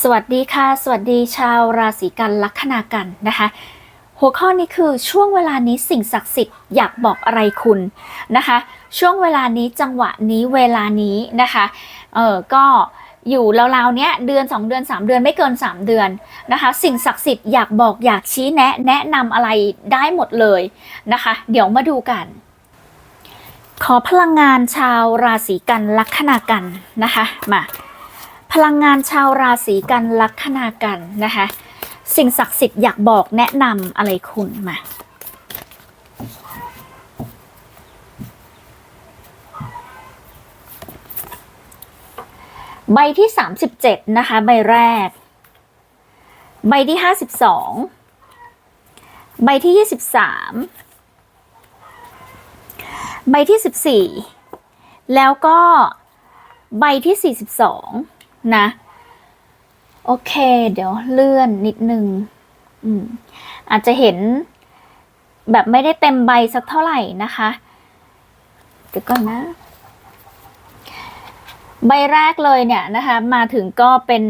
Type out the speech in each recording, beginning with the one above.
สวัสดีค่ะ สวัสดีชาวราศีกันลัคนากันนะคะ หัวข้อนี้คือช่วงเวลานี้สิ่งศักดิ์สิทธิ์อยากบอกอะไรคุณนะคะ ช่วงเวลานี้จังหวะนี้เวลานี้นะคะเออก็อยู่ราวๆเนี้ยเดือน 2 เดือน 3 เดือนไม่เกิน 3 เดือนนะคะ สิ่งศักดิ์สิทธิ์อยากบอกอยากชี้แนะแนะนำอะไรได้หมดเลยนะคะ เดี๋ยวมาดูกัน ขอพลังงานชาวราศีกันลัคนากันนะคะมา พลังงานชาวราศีกันลัคนากันนะคะ สิ่งศักดิ์สิทธิ์อยากบอกแนะนำอะไรคุณมาใบที่ 37 นะคะ ใบแรก ใบที่ 52 ใบที่ 23 ใบที่ 14 แล้วก็ใบที่ 42 นะ โอเค เดี๋ยวเลื่อนนิดนึงอืมอาจจะเห็นแบบไม่ได้เต็มใบสักเท่าไหร่นะคะเดี๋ยวก่อนนะ ใบแรกเลยเนี่ยนะคะ มาถึงก็เป็น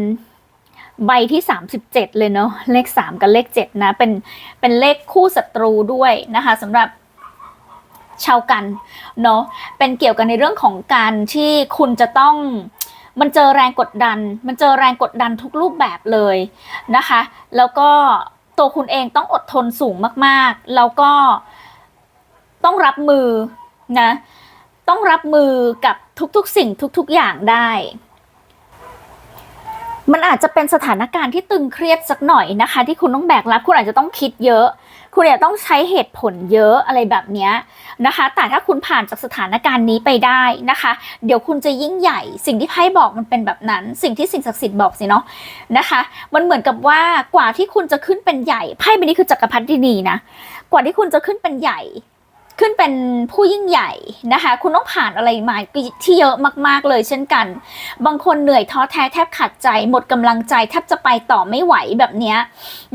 ใบที่ 37 เลยเนาะเลข 3 กับเลข 7 นะ เป็นเป็นเลขคู่ศัตรูด้วยนะคะสำหรับชาวกันเนาะเป็นเกี่ยวกันในเรื่องของการที่คุณจะต้อง มันเจอแรงกดดัน มันเจอแรงกดดันทุกรูปแบบเลยนะคะ แล้วก็ตัวคุณเองต้องอดทนสูงมากๆ แล้วก็ต้องรับมือนะ ต้องรับมือกับทุกๆสิ่งทุกๆอย่างได้ มันอาจจะเป็นสถานการณ์ที่ตึงเครียดสักหน่อยนะคะ ที่คุณต้องแบกรับคุณอาจจะต้องคิดเยอะ คุณอาจจะต้องใช้เหตุผลเยอะอะไรแบบนี้นะคะ แต่ถ้าคุณผ่านจากสถานการณ์นี้ไปได้นะคะ เดี๋ยวคุณจะยิ่งใหญ่สิ่งที่ไพ่บอกมันเป็นแบบนั้น สิ่งที่สิ่งศักดิ์สิทธิ์บอกสิเนาะนะคะ มันเหมือนกับว่ากว่าที่คุณจะขึ้นเป็นใหญ่ไพ่ใบนี้คือจักรพรรดินีนะกว่าที่คุณจะขึ้นเป็นใหญ่ ขึ้นเป็นผู้ยิ่งใหญ่นะคะ คุณต้องผ่านอะไรมาที่เยอะมากๆเลยเช่นกัน บางคนเหนื่อยท้อแท้แทบขาดใจ หมดกำลังใจแทบจะไปต่อไม่ไหวแบบเนี้ย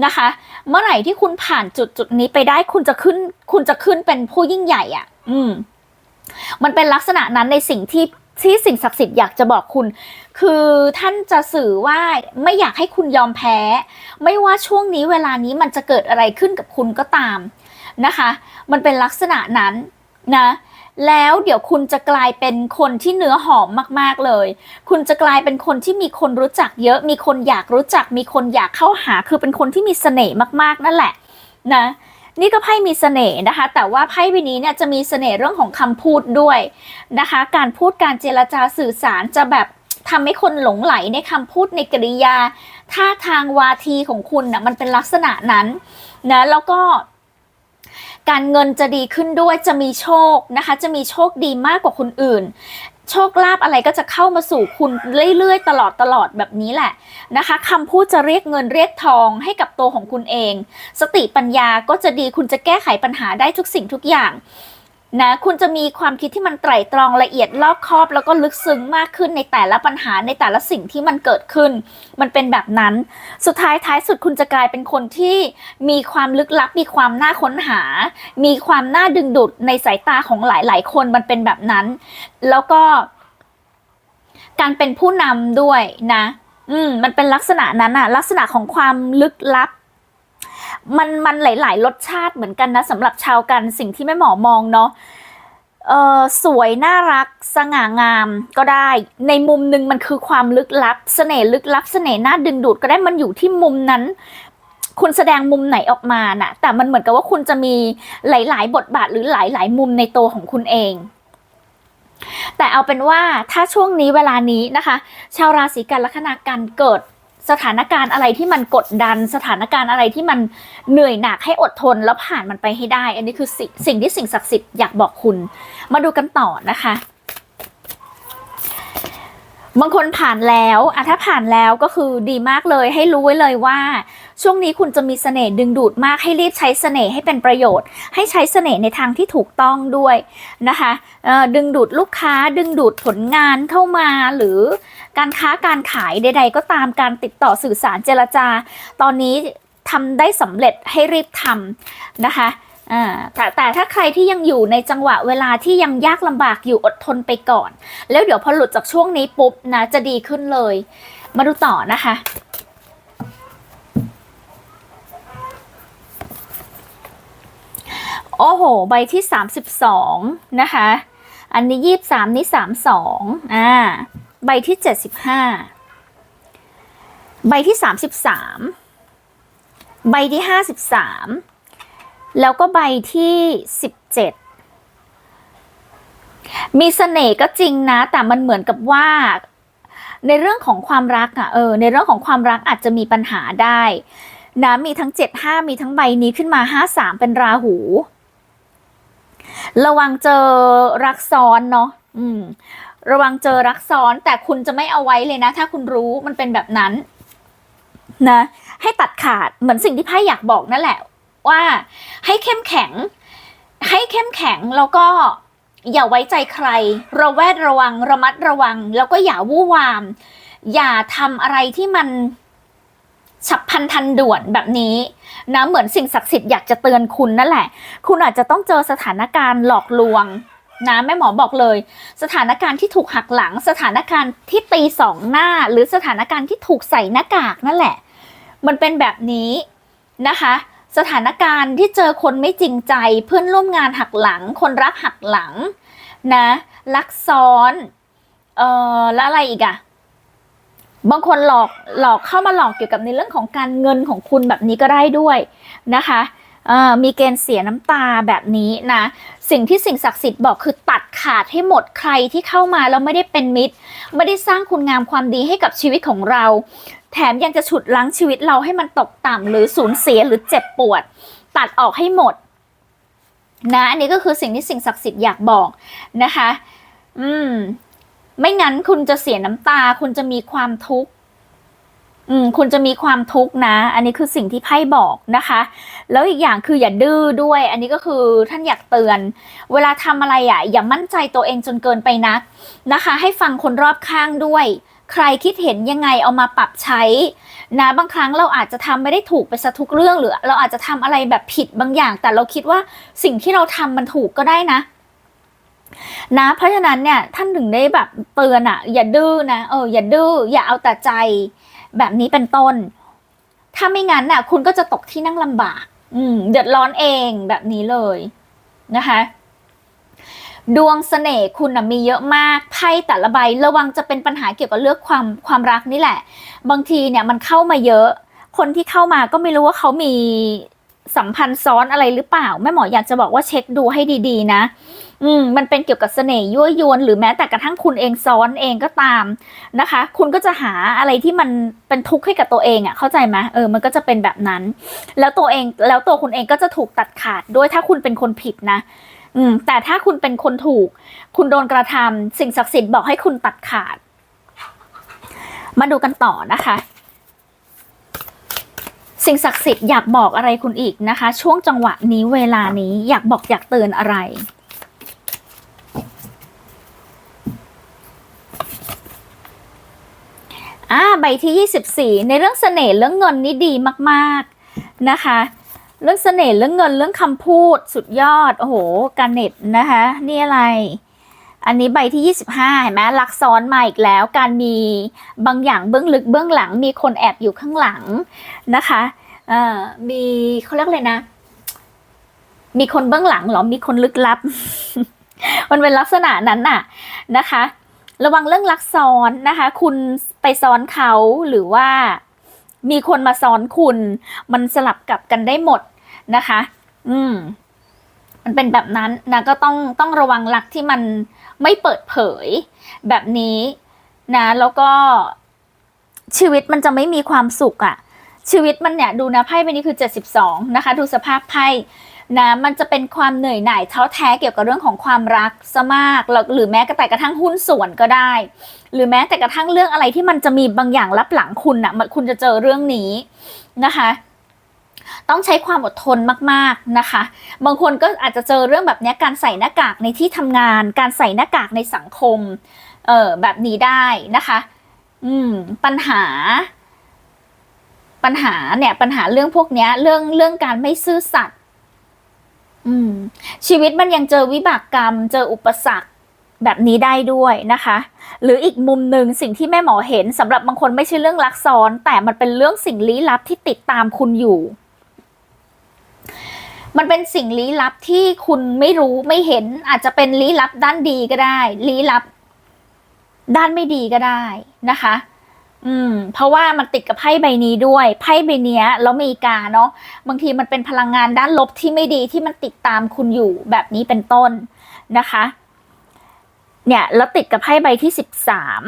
นะคะ เมื่อไหร่ที่คุณผ่านจุดจุดนี้ไปได้คุณจะขึ้น คุณจะขึ้นเป็นผู้ยิ่งใหญ่อะ่ะ อืม มันเป็นลักษณะนั้นในสิ่งที่ที่สิ่งศักดิ์สิทธิ์อยากจะบอกคุณ คือท่านจะสื่อว่าไม่อยากให้คุณยอมแพ้ ไม่ว่าช่วงนี้เวลานี้มันจะเกิดอะไรขึ้นกับคุณก็ตาม นะคะ มันเป็นลักษณะนั้นนะ แล้วเดี๋ยวคุณจะกลายเป็นคนที่เนื้อหอมมากๆเลย คุณจะกลายเป็นคนที่มีคนรู้จักเยอะ มีคนอยากรู้จัก มีคนอยากเข้าหา คือเป็นคนที่มีเสน่ห์มากๆนั่นแหละนะนี่ก็ไพ่มีเสน่ห์นะคะ แต่ว่าไพ่ใบนี้เนี่ยจะมีเสน่ห์เรื่องของคำพูดด้วยนะคะ การพูดการเจรจาสื่อสารจะแบบทำให้คนหลงไหลในคำพูดในกริยาท่าทางวาทีของคุณนะ่ะมันเป็นลักษณะนั้นนะแล้วก็ การเงินจะดีขึ้นด้วยจะมีโชคนะคะ จะมีโชคดีมากกว่าคนอื่น โชคลาภอะไรก็จะเข้ามาสู่คุณเรื่อยๆ ตลอดตลอดแบบนี้แหละนะคะคำพูดจะเรียกเงินเรียกทองให้กับตัวของคุณเอง สติปัญญาก็จะดีคุณจะแก้ไขปัญหาได้ทุกสิ่งทุกอย่าง นะคุณจะมีความคิดที่มันไตร่ตรองละเอียดรอบคอบ แล้วก็ลึกซึ้งมากขึ้นในแต่ละปัญหาในแต่ละสิ่งที่มันเกิดขึ้น มันเป็นแบบนั้น สุดท้ายท้ายสุดคุณจะกลายเป็นคนที่มีความลึกลับ มีความน่าค้นหา มีความน่าดึงดูดในสายตาของหลาย ๆ คนมันเป็นแบบนั้น แล้วก็ การเป็นผู้นำด้วยนะ อืมมันเป็นลักษณะนั้นอะลักษณะของความลึกลับ มันมันหลาย ๆ รสชาติเหมือนกันนะสำหรับชาวกันสิ่งที่แม่หมอมองเนาะเออสวยน่ารักสง่างามก็ได้ ในมุมหนึ่งมันคือความลึกลับเสน่ห์ลึกลับเสน่ห์น่าดึงดูดก็ได้มันอยู่ที่มุมนั้น คุณแสดงมุมไหนออกมาน่ะ แต่มันเหมือนกับว่าคุณจะมีหลาย ๆ บทบาทหรือหลาย ๆ มุมในตัวของคุณเอง แต่เอาเป็นว่าถ้าช่วงนี้เวลานี้นะคะ ชาวราศีกันลัคนากันเกิด สถานการณ์อะไรที่มันกดดัน สถานการณ์อะไรที่มันเหนื่อยหนักให้อดทนแล้วผ่านมันไปให้ได้ อันนี้คือสสิ่งที่สิ่งศักดิ์สิทธิ์อยากบอกคุณ มาดูกันต่อนะคะบางคนผ่านแล้วอะถ้าผ่านแล้วก็คือดีมากเลย ให้รู้ไว้เลยว่า ช่วงนี้คุณจะมีเสน่ห์ดึงดูดมากให้รีบใช้เสน่ห์ให้เป็นประโยชน์ ให้ใช้เสน่ห์ในทางที่ถูกต้องด้วยนะคะดึงดูดลูกค้าดึงดูดผลงานเข้ามาหรือ การค้าการขายใด ๆ ก็ตามการติดต่อสื่อสารเจรจา ตอนนี้ทำได้สำเร็จให้รีบทำนะคะแต่แต่ถ้าใครที่ยังอยู่ในจังหวะเวลาที่ยังยากลำบากอยู่อดทนไปก่อน แล้วเดี๋ยวพอหลุดจากช่วงนี้ปุ๊บนะจะดีขึ้นเลย มาดูต่อนะคะโอ้โห ใบที่ 32 นะคะ อันนี้ 23 นี่ 32 อ่า ใบที่เจ็ดสิบห้าใบที่สามสิบสามใบที่ห้าสิบสามแล้วก็ใบที่สิบเจ็ดมีเสน่ห์ก็จริงนะ แต่มันเหมือนกับว่าในเรื่องของความรักอะเออในเรื่องของความรักอาจจะมีปัญหาได้นะมีทั้งเจ็ดห้ามีทั้งใบนี้ขึ้นมาห้าสามเป็นราหู ระวังเจอรักซ้อนเนาะอืม ระวังเจอรักซ้อนแต่คุณจะไม่เอาไว้เลยนะ ถ้าคุณรู้มันเป็นแบบนั้นนะให้ตัดขาดเหมือนสิ่งที่ไพ่อยากบอกนั่นแหละ ว่าให้เข้มแข็ง ให้เข้มแข็งแล้วก็อย่าไว้ใจใคร ระแวดระวังระมัดระวัง แล้วก็อย่าวู่วาม อย่าทำอะไรที่มันฉับพลันทันด่วนแบบนี้นะเหมือนสิ่งศักดิ์สิทธิ์อยากจะเตือนคุณนั่นแหละ คุณอาจจะต้องเจอสถานการณ์หลอกลวง นะแม่หมอบอกเลย สถานการณ์ที่ถูกหักหลัง สถานการณ์ที่ตีสองหน้า หรือสถานการณ์ที่ถูกใส่หน้ากากนั่นแหละ มันเป็นแบบนี้นะคะ สถานการณ์ที่เจอคนไม่จริงใจ เพื่อนร่วมงานหักหลัง คนรักหักหลังนะลักซ้อนเอ่อแล้วอะไรอีกอะบางคนหลอกหลอกเข้ามาหลอกเกี่ยวกับในเรื่องของการเงินของคุณแบบนี้ก็ได้ด้วยนะคะมีเกณฑ์เสียน้ำตาแบบนี้นะ สิ่งที่สิ่งศักดิ์สิทธิ์บอกคือตัดขาดให้หมดใครที่เข้ามาแล้วไม่ได้เป็นมิตร ไม่ได้สร้างคุณงามความดีให้กับชีวิตของเรา แถมยังจะฉุดล้างชีวิตเราให้มันตกต่ำหรือสูญเสียหรือเจ็บปวด ตัดออกให้หมด นะอันนี้ก็คือสิ่งที่สิ่งศักดิ์สิทธิ์อยากบอกนะคะ อืม ไม่งั้นคุณจะเสียน้ำตา คุณจะมีความทุกข์ อืมคุณจะมีความทุกข์นะ อันนี้คือสิ่งที่ไพ่บอกนะคะ แล้วอีกอย่างคืออย่าดื้อด้วย อันนี้ก็คือท่านอยากเตือน เวลาทำอะไรอะ อย่ามั่นใจตัวเองจนเกินไปนักนะคะ ให้ฟังคนรอบข้างด้วย ใครคิดเห็นยังไงเอามาปรับใช้ นะบางครั้งเราอาจจะทำไม่ได้ถูกไปซะทุกเรื่องหรือ เราอาจจะทำอะไรแบบผิดบางอย่าง แต่เราคิดว่าสิ่งที่เราทำมันถูกก็ได้นะนะเพราะฉะนั้นเนี่ยท่านถึงได้แบบเตือนอะอย่าดื้อนะเอออย่าดื้ออย่าเอาแต่ใจ แบบนี้เป็นต้น ถ้าไม่งั้นน่ะ คุณก็จะตกที่นั่งลำบาก อืม เดือดร้อนเองแบบนี้เลยนะคะดวงเสน่ห์คุณนะมีเยอะมากไพ่แต่ละใบระวังจะเป็นปัญหาเกี่ยวกับเรื่องความความรักนี่แหละ บางทีเนี่ยมันเข้ามาเยอะ คนที่เข้ามาก็ไม่รู้ว่าเขามี สัมพันธ์ซ้อนอะไรหรือเปล่า แม่หมออยากจะบอกว่าเช็คดูให้ดีๆ นะ อืม มันเป็นเกี่ยวกับเสน่ห์ยั่วยวน หรือแม้แต่กระทั่งคุณเองซ้อนเองก็ตามนะคะ คุณก็จะหาอะไรที่มันเป็นทุกข์ให้กับตัวเองอะ่ะ เข้าใจไหมเออ มันก็จะเป็นแบบนั้น แล้วตัวเอง แล้วตัวคุณเองก็จะถูกตัดขาดด้วยถ้าคุณเป็นคนผิดนะ อืม แต่ถ้าคุณเป็นคนถูก คุณโดนกระทำสิ่งศักดิ์สิทธิ์บอกให้คุณตัดขาด มาดูกันต่อนะคะ สิ่งศักดิ์สิทธิ์อยากบอกอะไรคุณอีกนะคะ ช่วงจังหวะนี้เวลานี้อยากบอกอยากเตือนอะไร อ่าใบที่ 24 ในเรื่องเสน่ห์เรื่องเงินนี่ดีมากๆนะคะ เรื่องเสน่ห์เรื่องเงินเรื่องคำพูดสุดยอด โอ้โหการเน็ตนะคะ นี่อะไร อันนี้ใบที่ 25 เห็นไหมลักซ้อนมาอีกแล้ว การมีบางอย่างเบื้องลึกเบื้องหลัง มีคนแอบอยู่ข้างหลังนะคะเอ่อมีเขาเรียกเลยนะ มีคนเบื้องหลังหรอ มีคนลึกลับ มันเป็นลักษณะนั้นน่ะนะคะ ระวังเรื่องลักซ้อนนะคะ คุณไปซ้อนเขาหรือว่ามีคนมาซ้อนคุณ มันสลับกับกันได้หมดนะคะ อืม มันเป็นแบบนั้นนะก็ต้องต้องระวังลักที่มัน ไม่เปิดเผย แบบนี้นะ แล้วก็ชีวิตมันจะไม่มีความสุขอะชีวิตมันเนี่ยดูนะไพ่ใบนี้คือ 72 นะคะ ดูสภาพไพ่นะมันจะเป็นความเหนื่อยหน่ายท้อแท้เกี่ยวกับเรื่องของความรักซะมาก หรือแม้แต่กระทั่งหุ้นส่วนก็ได้ หรือแม้แต่กระทั่งเรื่องอะไรที่มันจะมีบางอย่างรับหลังคุณอะ่ะมันคุณจะเจอเรื่องนี้นะคะ ต้องใช้ความอดทนมากๆนะคะ บางคนก็อาจจะเจอเรื่องแบบนี้การใส่หน้ากากในที่ทำงาน การใส่หน้ากากในสังคม เออแบบนี้ได้นะคะ อืม ปัญหา ปัญหาเนี่ย ปัญหาเรื่องพวกนี้เรื่องเรื่องการไม่ซื่อสัตย์อืม ชีวิตมันยังเจอวิบากกรรม เจออุปสรรคแบบนี้ได้ด้วยนะคะ หรืออีกมุมหนึ่งสิ่งที่แม่หมอเห็นสำหรับบางคนไม่ใช่เรื่องลักซ้อน แต่มันเป็นเรื่องสิ่งลี้ลับที่ติดตามคุณอยู่ มันเป็นสิ่งลี้ลับที่คุณไม่รู้ไม่เห็นอาจจะเป็นลี้ลับด้านดีก็ได้ ลี้ลับ ด้านไม่ดีก็ได้นะคะ อืม เพราะว่ามันติดกับไพ่ใบนี้ด้วย ไพ่ใบเนี้ยแล้วมีกาเนาะบางทีมันเป็นพลังงานด้านลบที่ไม่ดีที่มันติดตามคุณอยู่แบบนี้เป็นต้นนะคะ เนี่ยแล้วติดกับไพ่ใบที่สิบสาม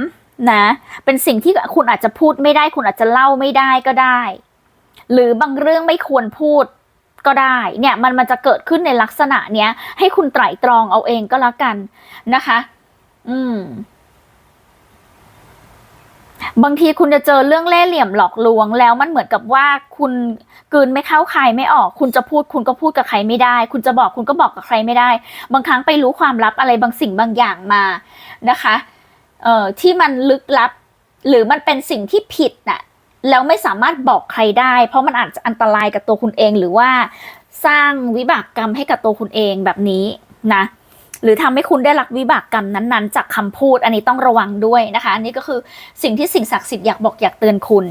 นะ เป็นสิ่งที่คุณอาจจะพูดไม่ได้ คุณอาจจะเล่าไม่ได้ก็ได้ หรือบางเรื่องไม่ควรพูด ก็ได้เนี่ยมันมันจะเกิดขึ้นในลักษณะเนี้ย ให้คุณไตร่ตรองเอาเองก็แล้วกันนะคะ อืม บางทีคุณจะเจอเรื่องเล่ห์เหลี่ยมหลอกลวง แล้วมันเหมือนกับว่าคุณกืนไม่เข้าใครไม่ออก คุณจะพูดคุณก็พูดกับใครไม่ได้ คุณจะบอกคุณก็บอกกับใครไม่ได้ บางครั้งไปรู้ความลับอะไรบางสิ่งบางอย่างมานะคะ เอ่อที่มันลึกลับ หรือมันเป็นสิ่งที่ผิดน่ะ แล้วไม่สามารถบอกใครได้ เพราะมันอาจจะอันตรายกับตัวคุณเองหรือว่าสร้างวิบากกรรมให้กับตัวคุณเองแบบนี้นะหรือทำให้คุณได้รับวิบากกรรมนั้นๆ จากคำพูดอันนี้ต้องระวังด้วยนะคะอันนี้ก็คือสิ่งที่สิ่งศักดิ์สิทธิ์อยากบอกอยากเตือนคุณ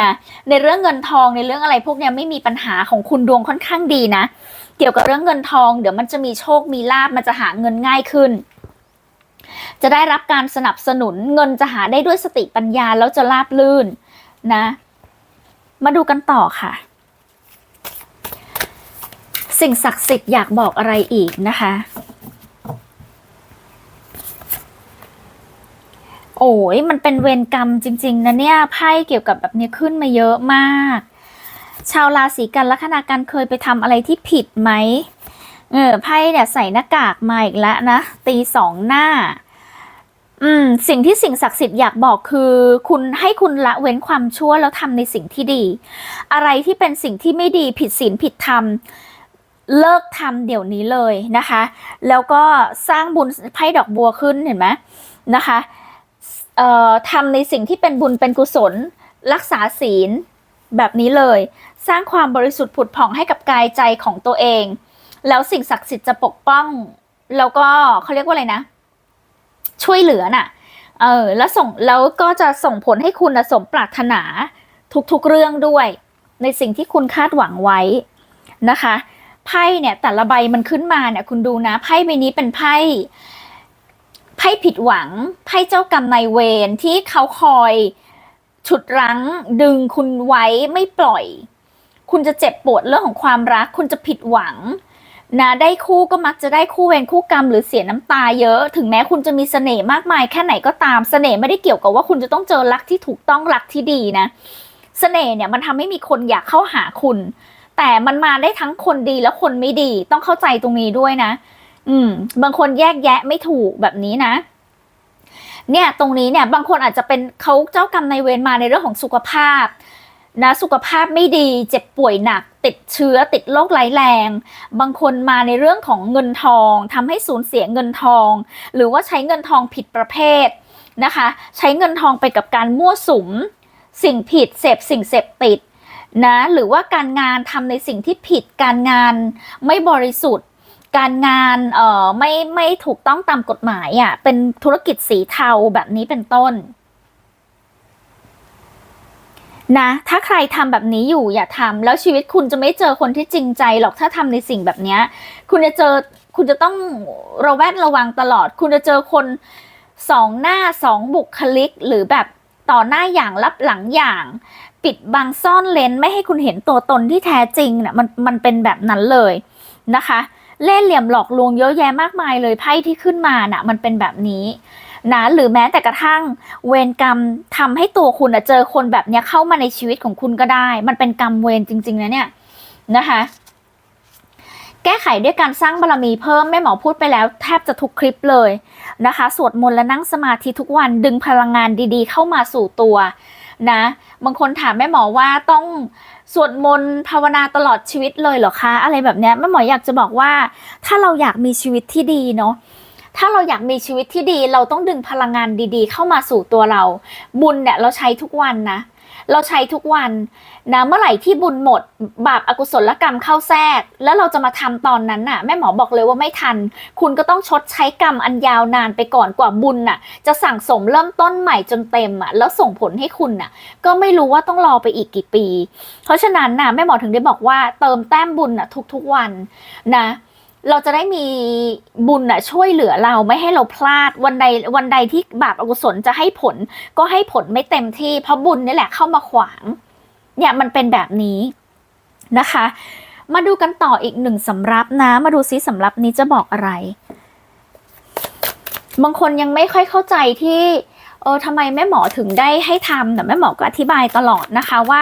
นะในเรื่องเงินทองในเรื่องอะไรพวกนี้ไม่มีปัญหาของคุณดวงค่อนข้างดีนะ เกี่ยวกับเรื่องเงินทอง เดี๋ยวมันจะมีโชคมีลาบมันจะหาเงินง่ายขึ้น จะได้รับการสนับสนุนเงินจะหาได้ด้วยสติปัญญาแล้วจะราบลื่น นะ มาดูกันต่อค่ะ สิ่งศักดิ์สิทธิ์อยากบอกอะไรอีกนะคะ โอ้ยมันเป็นเวรกรรมจริง ๆนะเนี่ยไพ่เกี่ยวกับแบบนี้ขึ้นมาเยอะมาก ชาวราศีกันลัคนากันเคยไปทำอะไรที่ผิดไหมเออไพ่เนี่ยใส่หน้ากากมาอีกแล้วนะ ตีสองหน้า อืม สิ่งที่สิ่งศักดิ์สิทธิ์อยากบอกคือ คุณให้คุณละเว้นความชั่วแล้วทำในสิ่งที่ดี อะไรที่เป็นสิ่งที่ไม่ดีผิดศีลผิดธรรมเลิกทำเดี๋ยวนี้เลยนะคะ แล้วก็สร้างบุญไพ่ดอกบัวขึ้นเห็นไหมนะคะเอ่อทำในสิ่งที่เป็นบุญเป็นกุศล รักษาศีลแบบนี้เลย สร้างความบริสุทธิ์ผุดผ่องให้กับกายใจของตัวเอง แล้วสิ่งศักดิ์สิทธิ์จะปกป้อง แล้วก็เขาเรียกว่าอะไรนะ ช่วยเหลือน่ะ เออ แล้วส่งแล้วก็จะส่งผลให้คุณสมปรารถนาทุกๆเรื่องด้วย ในสิ่งที่คุณคาดหวังไว้นะคะไพ่เนี่ยแต่ละใบมันขึ้นมาเนี่ยคุณดูนะไพ่ใบนี้เป็นไพ่ไพ่ผิดหวังไพ่เจ้ากรรมนายเวรที่เขาคอยฉุดรั้งดึงคุณไว้ไม่ปล่อย คุณจะเจ็บปวดเรื่องของความรัก คุณจะผิดหวัง นะได้คู่ก็มักจะได้คู่เวรคู่กรรมหรือเสียน้ำตาเยอะ ถึงแม้คุณจะมีเสน่ห์มากมายแค่ไหนก็ตามเสน่ห์ไม่ได้เกี่ยวกับว่าคุณจะต้องเจอรักที่ถูกต้องรักที่ดีนะ เสน่ห์เนี่ยมันทำให้มีคนอยากเข้าหาคุณ แต่มันมาได้ทั้งคนดีและคนไม่ดีต้องเข้าใจตรงนี้ด้วยนะ อืม บางคนแยกแยะไม่ถูกแบบนี้นะเนี่ยตรงนี้เนี่ยบางคนอาจจะเป็นเขาเจ้ากรรมในเวรมาในเรื่องของสุขภาพ นะสุขภาพไม่ดีเจ็บป่วยหนัก ติดเชื้อติดโรคร้ายแรง บางคนมาในเรื่องของเงินทองทำให้สูญเสียเงินทอง หรือว่าใช้เงินทองผิดประเภทนะคะ ใช้เงินทองไปกับการมั่วสุม สิ่งผิดเสพสิ่งเสพติดนะหรือว่าการงานทำในสิ่งที่ผิดการงานไม่บริสุทธิ์ การงานเอ่อไม่ไม่ถูกต้องตามกฎหมายอะเป็นธุรกิจสีเทาแบบนี้เป็นต้น นะ ถ้าใครทำแบบนี้อยู่อย่าทำแล้วชีวิตคุณจะไม่เจอคนที่จริงใจหรอกถ้าทำในสิ่งแบบนี้ คุณจะเจอคุณจะต้องระแวดระวังตลอด คุณจะเจอคนสองหน้าสองบุคลิก หรือแบบต่อหน้าอย่างรับหลังอย่าง ปิดบังซ่อนเลนไม่ให้คุณเห็นตัวตนที่แท้จริงเนี่ยมันมันเป็นแบบนั้นเลยนะคะ เล่ห์เหลี่ยมหลอกลวงเยอะแยะมากมายเลยไพ่ที่ขึ้นมาน่ะมันเป็นแบบนี้ นะหรือแม้แต่กระทั่งเวรกรรมทำให้ตัวคุณอะเจอคนแบบเนี้ยเข้ามาในชีวิตของคุณก็ได้ มันเป็นกรรมเวรจริง ๆ นะเนี่ยนะคะแก้ไขด้วยการสร้างบารมีเพิ่มแม่หมอพูดไปแล้วแทบจะทุกคลิปเลยนะคะ สวดมนต์และนั่งสมาธิทุกวันดึงพลังงานดีๆ เข้ามาสู่ตัวนะบางคนถามแม่หมอว่าต้องสวดมนต์ภาวนาตลอดชีวิตเลยเหรอคะ อะไรแบบนี้แม่หมออยากจะบอกว่า ถ้าเราอยากมีชีวิตที่ดีเนาะ ถ้าเราอยากมีชีวิตที่ดี เราต้องดึงพลังงานดีๆ เข้ามาสู่ตัวเรา บุญเนี่ยเราใช้ทุกวันนะ เราใช้ทุกวันนะเมื่อไหร่ที่บุญหมด บาปอากุศลกรรมเข้าแทรก แล้วเราจะมาทำตอนนั้นน่ะแม่หมอบอกเลยว่าไม่ทัน คุณก็ต้องชดใช้กรรมอันยาวนานไปก่อนกว่าบุญน่ะ จะสั่งสมเริ่มต้นใหม่จนเต็มอะแล้วส่งผลให้คุณน่ะ ก็ไม่รู้ว่าต้องรอไปอีกกี่ปี เพราะฉะนั้นน่ะแม่หมอถึงได้บอกว่าเติมแต้มบุญน่ะทุกๆวันนะ เราจะได้มีบุญน่ะช่วยเหลือเราไม่ให้เราพลาดวันใดวันใดที่บาปอกุศลจะให้ผล ก็ให้ผลไม่เต็มที่ เพราะบุญนี่แหละเข้ามาขวาง เนี่ยมันเป็นแบบนี้นะคะ มาดูกันต่ออีกหนึ่งสำรับนะ มาดูซิสำรับนี้จะบอกอะไร บางคนยังไม่ค่อยเข้าใจที่เออทำไมแม่หมอถึงได้ให้ทำแต่แม่หมอก็อธิบายตลอดนะคะว่า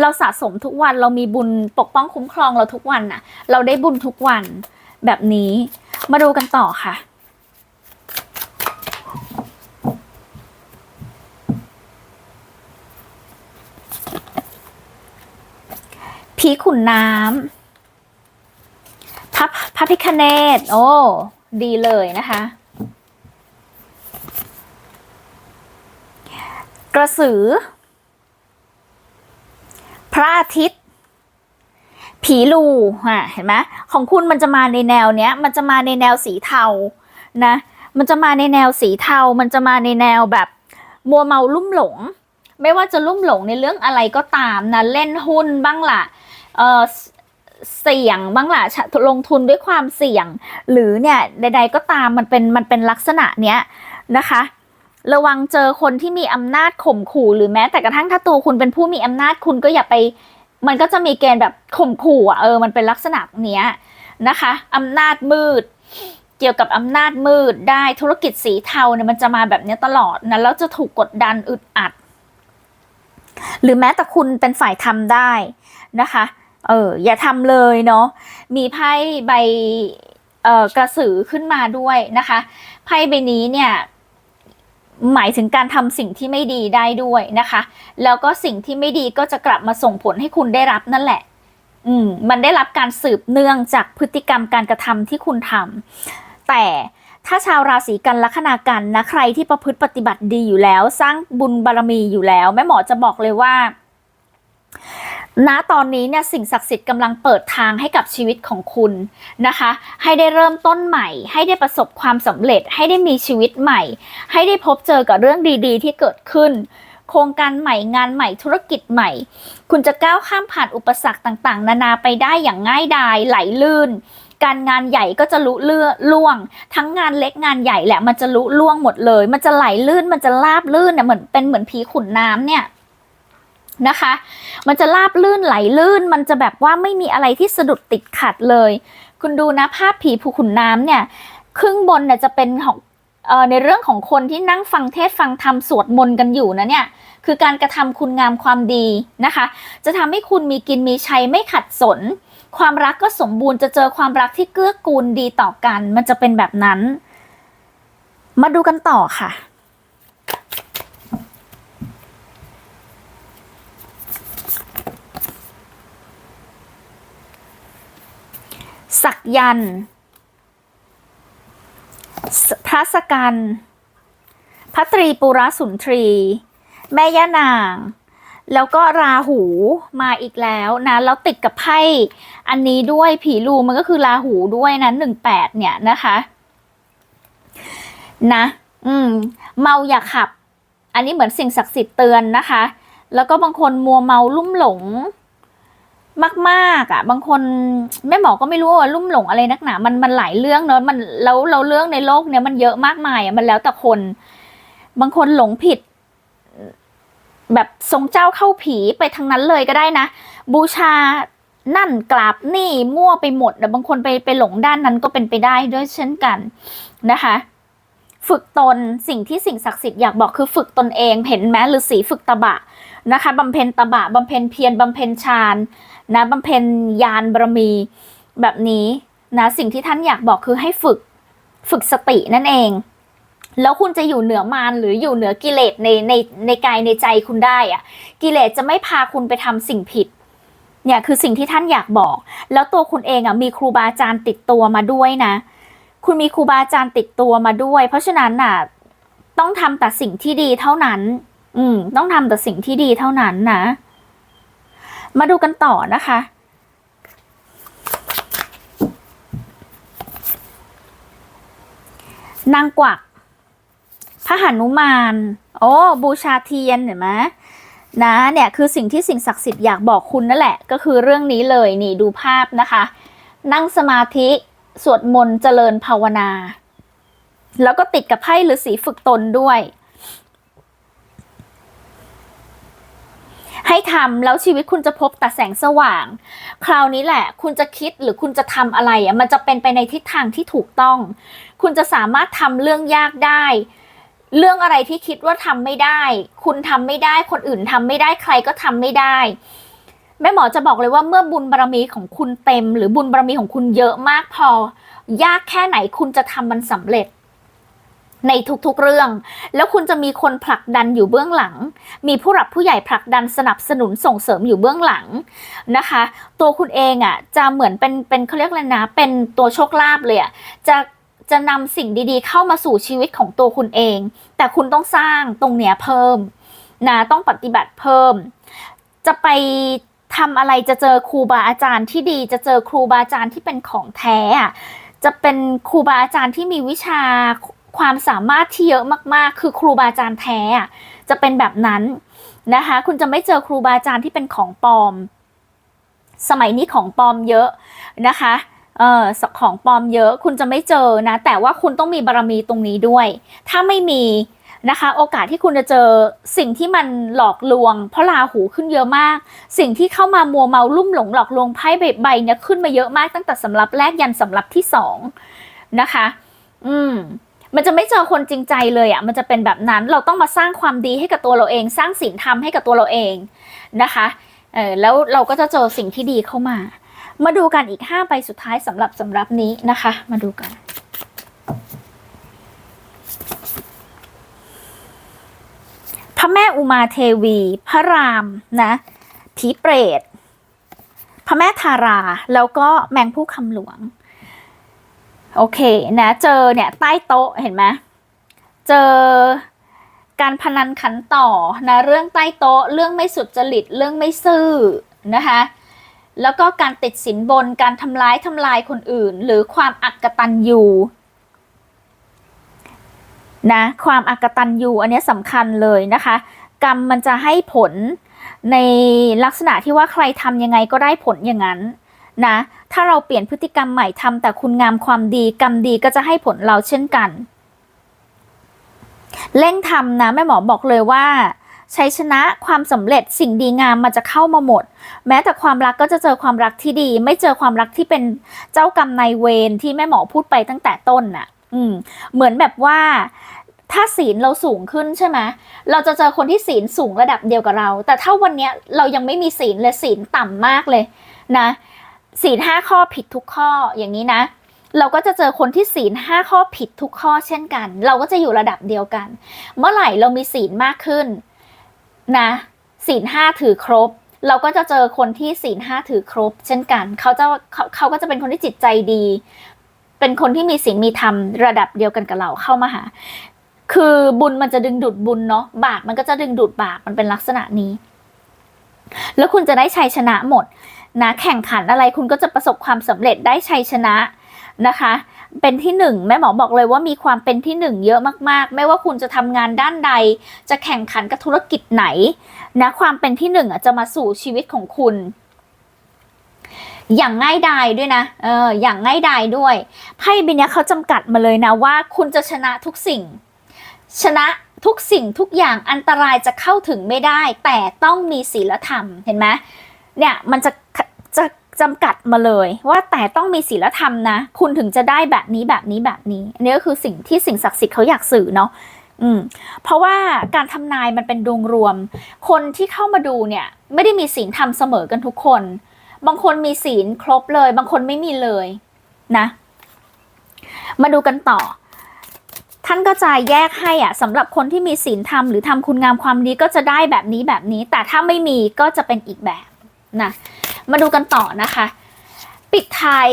เราสะสมทุกวันเรามีบุญปกป้องคุ้มครองเราทุกวันน่ะ เราได้บุญทุกวัน แบบนี้ มาดูกันต่อค่ะ ผีขุนน้ำพระพระพิคเนตโอ้ ดีเลยนะคะ กระสือ พระอาทิตย์ ผีลูอะเห็นไหมของคุณมันจะมาในแนวเนี้ย มันจะมาในแนวสีเทานะ มันจะมาในแนวสีเทา มันจะมาในแนวแบบมัวเมาลุ่มหลง ไม่ว่าจะลุ่มหลงในเรื่องอะไรก็ตามนะเล่นหุ้นบ้างล่ะเออเสี่ยงบ้างล่ะลงทุนด้วยความเสี่ยง หรือเนี่ยใด ๆ ก็ตามมันเป็นมันเป็นลักษณะเนี้ยนะคะระวังเจอคนที่มีอำนาจข่มขู่หรือแม้แต่กระทั่งถ้าตัวคุณเป็นผู้มีอำนาจคุณก็อย่าไป มันก็จะมีเกณฑ์แบบข่มขู่อะเออมันเป็นลักษณะเนี้ยนะคะอำนาจมืด เกี่ยวกับอำนาจมืดได้ธุรกิจสีเทาเนี่ยมันจะมาแบบนี้ตลอดนะแล้วจะถูกกดดันอึดอัด หรือแม้แต่คุณเป็นฝ่ายทำได้นะคะเอออย่าทำเลยเนาะมีไพ่ใบเอ่อกระสือขึ้นมาด้วยนะคะไพ่ใบนี้เนี่ย หมายถึงการทำสิ่งที่ไม่ดีได้ด้วยนะคะ แล้วก็สิ่งที่ไม่ดีก็จะกลับมาส่งผลให้คุณได้รับนั่นแหละ อืมมันได้รับการสืบเนื่องจากพฤติกรรมการกระทำที่คุณทำแต่ถ้าชาวราศีกันลัคนากันนะใครที่ประพฤติปฏิบัติดีอยู่แล้ว สร้างบุญบารมีอยู่แล้ว แม่หมอจะบอกเลยว่า ณตอนนี้เนี่ยสิ่งศักดิ์สิทธิ์กำลังเปิดทางให้กับชีวิตของคุณนะคะ ให้ได้เริ่มต้นใหม่ ให้ได้ประสบความสำเร็จ ให้ได้มีชีวิตใหม่ ให้ได้พบเจอกับเรื่องดีๆ ที่เกิดขึ้น โครงการใหม่งานใหม่ธุรกิจใหม่ คุณจะก้าวข้ามผ่านอุปสรรคต่างๆ นานาไปได้อย่างง่ายดายไหลลื่น การงานใหญ่ก็จะลุเลื่อล่วง ทั้งงานเล็กงานใหญ่แหละมันจะลุล่วงหมดเลย มันจะไหลลื่นมันจะลาบลื่นเนี่ยเหมือนเป็นเหมือนผีขุนน้ำเนี่ย นะคะ มันจะลาบลื่นไหลลื่น มันจะแบบว่าไม่มีอะไรที่สะดุดติดขัดเลย คุณดูนะภาพผีผู้ขุนน้ำเนี่ย ครึ่งบนเนี่ยจะเป็นของในเรื่องของคนที่นั่งฟังเทศฟังธรรมสวดมนต์กันอยู่นะเนี่ยคือการกระทำคุณงามความดีนะคะ จะทำให้คุณมีกินมีใช้ไม่ขัดสน ความรักก็สมบูรณ์จะเจอความรักที่เกื้อกูลดีต่อกัน มันจะเป็นแบบนั้น มาดูกันต่อค่ะ สักยันพระสกันพระตรีปุระสุนทรี แม่ย่านาง แล้วก็ราหูมาอีกแล้วนะ แล้วติดกับไพ่อันนี้ด้วยผีลูมันก็คือราหูด้วยนะหนึ่งแปดเนี่ยนะคะ นะ อืม เมาอย่าขับ อันนี้เหมือนสิ่งศักดิ์สิทธิ์เตือนนะคะ แล้วก็บางคนมัวเมาลุ่มหลง มากๆอะ บางคนแม่หมอก็ไม่รู้ว่าลุ่มหลงอะไรนักหนา มันมันหลายเรื่องเนอะมันแล้วเราเรื่องในโลกเนี้ยมันเยอะมากมายอะมันแล้วแต่คน บางคนหลงผิด แบบทรงเจ้าเข้าผีไปทางนั้นเลยก็ได้นะ บูชานั่นกราบนี่มั่วไปหมดแต่บางคนไปไปหลงด้านนั้นก็เป็นไปได้ด้วยเช่นกันนะคะ ฝึกตนสิ่งที่สิ่งศักดิ์สิทธิ์อยากบอกคือฝึกตนเอง เห็นไหมฤาษีฝึกตบะนะคะบำเพ็ญตบะบำเพ็ญเพียรบำเพ็ญฌาน นะบำเพ็ญญาณบารมีแบบนี้นะสิ่งที่ท่านอยากบอกคือให้ฝึกฝึกสตินั่นเอง แล้วคุณจะอยู่เหนือมารหรืออยู่เหนือกิเลสในในในกายในใจคุณได้อะกิเลสจะไม่พาคุณไปทำสิ่งผิดเนี่ยคือสิ่งที่ท่านอยากบอก แล้วตัวคุณเองอะมีครูบาอาจารย์ติดตัวมาด้วยนะ คุณมีครูบาอาจารย์ติดตัวมาด้วย เพราะฉะนั้นน่ะต้องทำแต่สิ่งที่ดีเท่านั้น อืมต้องทำแต่สิ่งที่ดีเท่านั้นนะ มาดูกันต่อนะคะ นางกวักพระหนุมาน โอ้ บูชาเทียนเห็นไหมนะเนี่ยคือสิ่งที่สิ่งศักดิ์สิทธิ์อยากบอกคุณนั่นแหละ ก็คือเรื่องนี้เลยนี่ดูภาพนะคะ นั่งสมาธิสวดมนต์เจริญภาวนา แล้วก็ติดกับไพ่ฤาษีฝึกตนด้วย ให้ทำแล้วชีวิตคุณจะพบแต่แสงสว่าง คราวนี้แหละ คุณจะคิดหรือคุณจะทำอะไรอะมันจะเป็นไปในทิศทางที่ถูกต้อง คุณจะสามารถทำเรื่องยากได้ เรื่องอะไรที่คิดว่าทำไม่ได้ คุณทำไม่ได้ คนอื่นทำไม่ได้ใครก็ทำไม่ได้แม่หมอจะบอกเลยว่าเมื่อบุญบารมีของคุณเต็ม หรือบุญบารมีของคุณเยอะมากพอ ยากแค่ไหนคุณจะทำมันสำเร็จ ในทุกๆเรื่อง แล้วคุณจะมีคนผลักดันอยู่เบื้องหลัง มีผู้หลักผู้ใหญ่ผลักดันสนับสนุนส่งเสริมอยู่เบื้องหลังนะคะ ตัวคุณเองอะจะเหมือนเป็นเป็นเขาเรียกอะไรนะ เป็นตัวโชคลาภเลยอะจะจะนำสิ่งดีๆ เข้ามาสู่ชีวิตของตัวคุณเอง แต่คุณต้องสร้างตรงเนี้ยเพิ่มนะต้องปฏิบัติเพิ่ม จะไปทำอะไรจะเจอครูบาอาจารย์ที่ดี จะเจอครูบาอาจารย์ที่เป็นของแท้อะจะเป็นครูบาอาจารย์ที่มีวิชา ความสามารถที่เยอะมากๆ คือครูบาอาจารย์แท้จะเป็นแบบนั้นนะคะ คุณจะไม่เจอครูบาอาจารย์ที่เป็นของปลอม สมัยนี้ของปลอมเยอะนะคะเออของปลอมเยอะคุณจะไม่เจอนะ แต่ว่าคุณต้องมีบารมีตรงนี้ด้วย ถ้าไม่มีนะคะ โอกาสที่คุณจะเจอสิ่งที่มันหลอกลวง เพราะราหูขึ้นเยอะมาก สิ่งที่เข้ามามัวเมาลุ่มหลงหลอกลวงไพ่ใบใบเนี่ยขึ้นมาเยอะมากตั้งแต่สำรับแรกยันสำรับที่สองนะคะ อืม มันจะไม่เจอคนจริงใจเลยอะ่ะมันจะเป็นแบบนั้นเราต้องมาสร้างความดีให้กับตัวเราเอง สร้างศีลธรรมให้กับตัวเราเองนะคะเออแล้วเราก็จะเจอสิ่งที่ดีเข้ามา มาดูกันอีกห้าใบสุดท้ายสำหรับสำรับนี้นะคะ มาดูกันพระแม่อุมาเทวี พระรามนะผีเปรตพระแม่ทารา แล้วก็แมงผู้คำหลวง โอเคนะเจอเนี่ยใต้โต๊ะเห็นไหมเจอการพนันขันต่อนะเรื่องใต้โต๊ะ เรื่องไม่สุดจริตเรื่องไม่ซื่อนะคะแล้วก็การติดสินบนการทำร้ายทำลายคนอื่น หรือความอักตันยูนะความอักตันยูอันนี้สำคัญเลยนะคะ กรรมมันจะให้ผลในลักษณะที่ว่าใครทำยังไงก็ได้ผลอย่างนั้น นะ ถ้าเราเปลี่ยนพฤติกรรมใหม่ทำแต่คุณงามความดีกรรมดีก็จะให้ผลเราเช่นกัน เร่งทำนะแม่หมอบอกเลยว่าชัยชนะความสำเร็จสิ่งดีงามมันจะเข้ามาหมด แม้แต่ความรักก็จะเจอความรักที่ดี ไม่เจอความรักที่เป็นเจ้ากรรมนายเวรที่แม่หมอพูดไปตั้งแต่ต้นน่ะ อืม เหมือนแบบว่า ถ้าศีลเราสูงขึ้นใช่ไหมเราจะเจอคนที่ศีลสูงระดับเดียวกับเรา แต่ถ้าวันนี้เรายังไม่มีศีลเลยศีลต่ำมากเลย นะ ศีลห้าข้อผิดทุกข้ออย่างนี้นะ เราก็จะเจอคนที่ศีลห้าข้อผิดทุกข้อเช่นกัน เราก็จะอยู่ระดับเดียวกัน เมื่อไหร่เรามีศีลมากขึ้นนะศีลห้าถือครบ เราก็จะเจอคนที่ศีลห้าถือครบ เช่นกันเขาจะเขาเขาก็จะเป็นคนที่จิตใจดี เป็นคนที่มีศีลมีธรรมระดับเดียวกันกับเราเข้ามาหา คือบุญมันจะดึงดูดบุญเนาะบาปมันก็จะดึงดูดบาปมันเป็นลักษณะนี้ แล้วคุณจะได้ชัยชนะหมด นะแข่งขันอะไรคุณก็จะประสบความสำเร็จได้ชัยชนะนะคะ เป็นที่หนึ่งแม่หมอบอกเลยว่ามีความเป็นที่หนึ่งเยอะมากๆ ไม่ว่าคุณจะทำงานด้านใด จะแข่งขันกับธุรกิจไหนนะความเป็นที่หนึ่งอะจะมาสู่ชีวิตของคุณอย่างง่ายดายด้วยนะ เออ อย่างง่ายดายด้วย ไพ่ใบเนี้ยเขาจำกัดมาเลยนะว่าคุณจะชนะทุกสิ่ง ชนะทุกสิ่งทุกอย่างอันตรายจะเข้าถึงไม่ได้ แต่ต้องมีศีลธรรม เห็นไหม เนี่ยมันจะจะจำกัดมาเลยว่าแต่ต้องมีศีลธรรมนะ คุณถึงจะได้แบบนี้แบบนี้แบบนี้อันนี้ก็คือสิ่งที่สิ่งศักดิ์สิทธิ์เขาอยากสื่อเนาะอืมเพราะว่าการทำนายมันเป็นดวงรวม คนที่เข้ามาดูเนี่ย ไม่ได้มีศีลธรรมเสมอกันทุกคน บางคนมีศีลครบเลย บางคนไม่มีเลยนะ มาดูกันต่อ ท่านก็จะแยกให้อะสำหรับคนที่มีศีลธรรมหรือทำคุณงามความดีก็จะได้แบบนี้แบบนี้ แต่ถ้าไม่มีก็จะเป็นอีกแบบ นะมาดูกันต่อนะคะ ปิดท้าย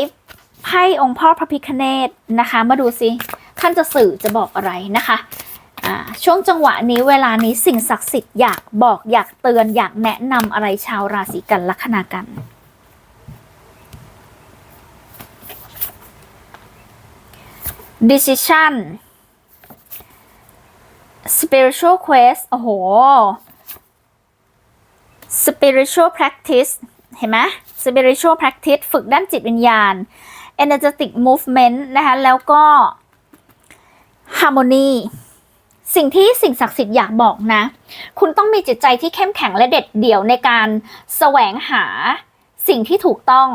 ไพ่องค์พ่อพระพิคเนตนะคะ มาดูสิท่านจะสื่อจะบอกอะไรนะคะช่วงจังหวะนี้เวลานี้สิ่งศักดิ์สิทธิ์อยากบอกอยากเตือนอยากแนะนำอะไรชาวราศีกันลัคนากัน decision spiritual quest โอ้โห spiritual practice เห็นไหม spiritual practice ฝึกด้านจิตวิญญาณ energetic movement นะคะแล้วก็ harmony สิ่งที่สิ่งศักดิ์สิทธิ์อยากบอกนะ คุณต้องมีจิตใจที่เข้มแข็งและเด็ดเดี่ยวในการแสวงหาสิ่งที่ถูกต้อง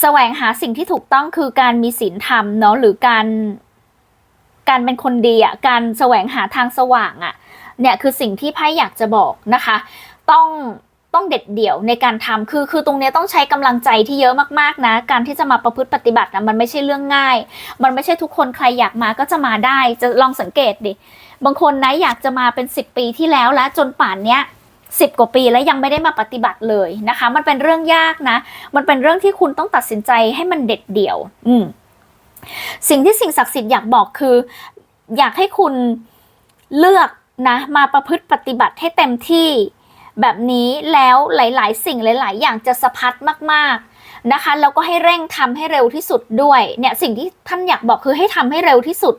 แสวงหาสิ่งที่ถูกต้องคือการมีศีลธรรมเนาะหรือการการเป็นคนดีอะการแสวงหาทางสว่างอะ เนี่ยคือสิ่งที่ไพ่อยากจะบอกนะคะ ต้องต้องเด็ดเดี่ยวในการทำคือคือตรงนี้ต้องใช้กำลังใจที่เยอะมากๆนะ การที่จะมาประพฤติปฏิบัตินะมันไม่ใช่เรื่องง่าย มันไม่ใช่ทุกคนใครอยากมาก็จะมาได้ จะลองสังเกตดิ บางคนนะอยากจะมาเป็น 10 ปีที่แล้วแล้วจนป่านเนี้ยสิบกว่าปีแล้วยังไม่ได้มาปฏิบัติเลยนะคะ มันเป็นเรื่องยากนะ มันเป็นเรื่องที่คุณต้องตัดสินใจให้มันเด็ดเดี่ยว อืมสิ่งที่สิ่งศักดิ์สิทธิ์อยากบอกคือ อยากให้คุณเลือก นะมาประพฤติปฏิบัติให้เต็มที่แบบนี้แล้วหลาย ๆ สิ่งหลาย ๆ อย่างจะสะพัดมากๆนะคะแล้วก็ให้เร่งทำให้เร็วที่สุดด้วยเนี่ยสิ่งที่ท่านอยากบอกคือให้ทำให้เร็วที่สุด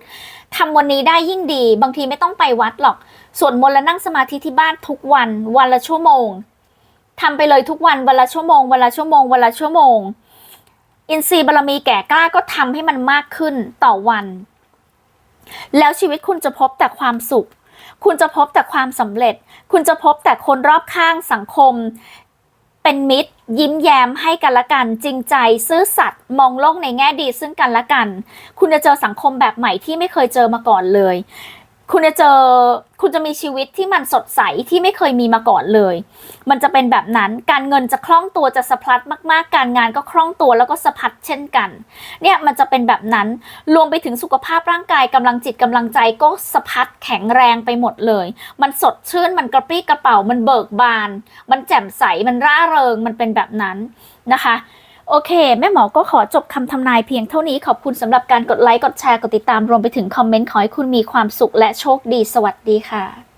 ทำวันนี้ได้ยิ่งดี บางทีไม่ต้องไปวัดหรอกส่วนมนต์และนั่งสมาธิที่บ้านทุกวันวันละชั่วโมงทำไปเลยทุกวันวันละชั่วโมงวันละชั่วโมงวันละชั่วโมง อินทรีย์บารมีแก่กล้าก็ทำให้มันมากขึ้นต่อวัน แล้วชีวิตคุณจะพบแต่ความสุข คุณจะพบแต่ความสำเร็จ คุณจะพบแต่คนรอบข้างสังคม เป็นมิตร ยิ้มแย้มให้กันละกัน จริงใจ ซื่อสัตย์มองโลกในแง่ดีซึ่งกันละกัน คุณจะเจอสังคมแบบใหม่ที่ไม่เคยเจอมาก่อนเลย คุณจะเจอคุณจะมีชีวิตที่มันสดใสที่ไม่เคยมีมาก่อนเลย มันจะเป็นแบบนั้นการเงินจะคล่องตัวจะสะพัดมากๆ การงานก็คล่องตัวแล้วก็สะพัดเช่นกัน เนี่ยมันจะเป็นแบบนั้นรวมไปถึงสุขภาพร่างกายกำลังจิตกำลังใจก็สะพัดแข็งแรงไปหมดเลย มันสดชื่นมันกระปรี้กระเป๋ามันเบิกบาน มันแจ่มใสมันร่าเริงมันเป็นแบบนั้นนะคะ โอเค แม่หมอก็ขอจบคำทำนายเพียงเท่านี้ขอบคุณสำหรับการกดไลค์ กดแชร์ กดติดตามรวมไปถึงคอมเมนต์ขอให้คุณมีความสุขและโชคดีสวัสดีค่ะ